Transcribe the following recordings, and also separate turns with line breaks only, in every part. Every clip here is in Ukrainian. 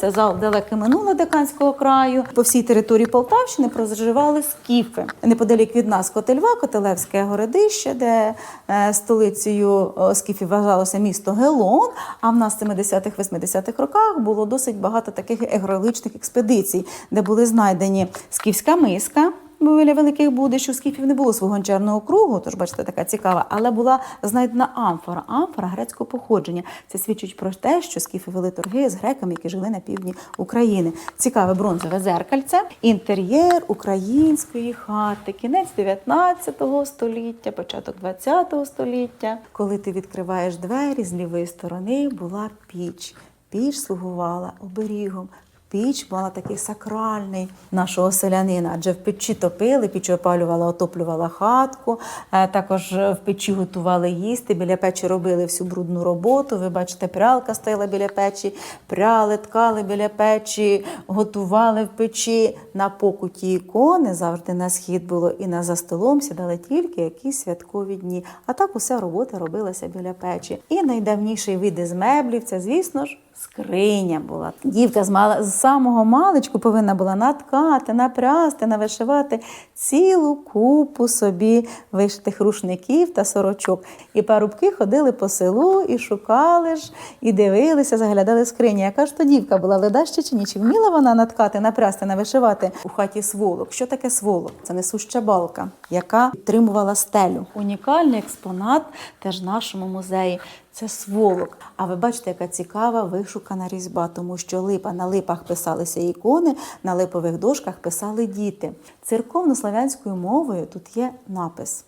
Це зал далеке минуле деканського краю. По всій території Полтавщини проживали скіфи. Неподалік від нас Котельва, Котелевське городище, де е, столицею е, скіфів вважалося місто Гелон. А в нас в 70-х-80-х роках було досить багато таких егроличних експедицій, де були знайдені скіфська миска. Біля великих будищ у скіфів не було свого гончарного кругу, тож бачите, така цікава, але була знайдена амфора, амфора грецького походження. Це свідчить про те, що скіфи вели торги з греками, які жили на півдні України. Цікаве бронзове зеркальце, інтер'єр української хати, кінець 19 століття, початок 20 століття. Коли ти відкриваєш двері, з лівої сторони була піч. Піч слугувала оберігом. Піч була такий сакральний нашого селянина, адже в печі топили, піч опалювала, отоплювала хатку. е, Також в печі готували їсти. Біля печі робили всю брудну роботу. Ви бачите, прялка стояла біля печі, пряли, ткали біля печі, готували в печі. На покуті ікони завжди на схід було і на столом сідали тільки якісь святкові дні. А так уся робота робилася біля печі. І найдавніший вид із меблів це, звісно ж. Скриня була. Дівка з, мала, з самого маличку повинна була наткати, напрясти, навишивати цілу купу собі вишитих рушників та сорочок. І парубки ходили по селу і шукали ж, і дивилися, заглядали в скрині. Яка ж то дівка була ледаще чи ні? Чи вміла вона наткати, напрясти, навишивати у хаті сволок? Що таке сволок? Це несуща балка, яка підтримувала стелю. Унікальний експонат теж в нашому музеї. Це сволок. А ви бачите, яка цікава вишукана різьба, тому що липа на липах писалися ікони, на липових дошках писали діти. Церковнослов'янською мовою тут є напис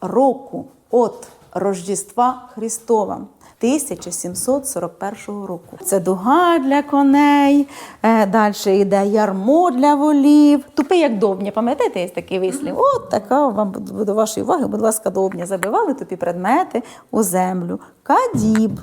року от Рождества Христова. 1741 року. Це дуга для коней, е, далі йде ярмо для волів. Тупий як довбня, пам'ятаєте, є такий вислів? От така вам до вашої уваги, будь ласка, довбня. Забивали тупі предмети у землю. Кадіб.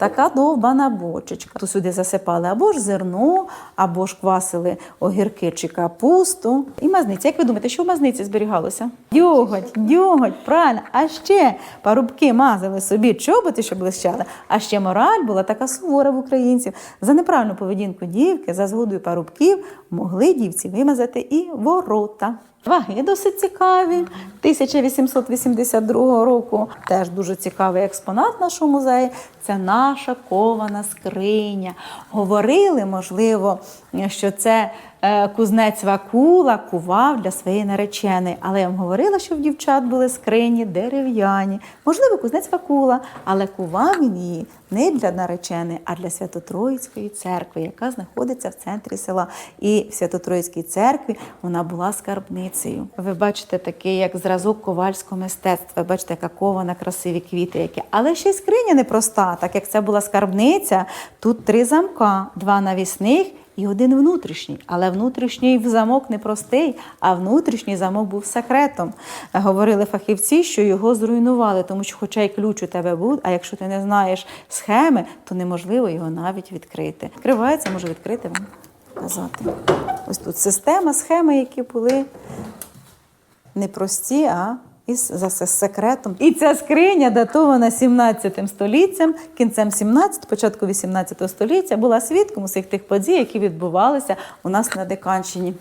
Така довбана бочечка. То сюди засипали або ж зерно, або ж квасили огірки чи капусту. І мазниця. Як ви думаєте, що в мазниці зберігалося? Дьоготь, дьоготь, правильно. А ще парубки мазали собі чоботи, щоб блищали. А ще мораль була така сувора в українців. За неправильну поведінку дівки, за згодою парубків, могли дівці вимазати і ворота. Ваги досить цікаві. 1882 року теж дуже цікавий експонат нашого музею. Це наша кована скриня. Говорили, можливо, що це е, кузнець Вакула кував для своєї нареченої. Але я вам говорила, що в дівчат були скрині дерев'яні. Можливо, кузнець Вакула, але кував він її не для нареченої, а для Свято-Троїцької церкви, яка знаходиться в центрі села. І в Свято-Троїцькій церкві вона була скарбницею. Ви бачите такий, як зразок ковальського мистецтва. Ви бачите, яка кована, красиві квіти, які. Але ще й скриня непроста, так як це була скарбниця. Тут три замка, два навісних. І один внутрішній, але внутрішній замок не простий, а внутрішній замок був секретом. Говорили фахівці, що його зруйнували, тому що, хоча й ключ у тебе був, а якщо ти не знаєш схеми, то неможливо його навіть відкрити. Відкривається, можу відкрити вам показати. Ось тут система, схеми, які були не прості, а із за се- секретом. І ця скриня датована 17 століттям, кінцем 17, початку 18 століття, була свідком усіх тих подій, які відбувалися у нас на Диканщині.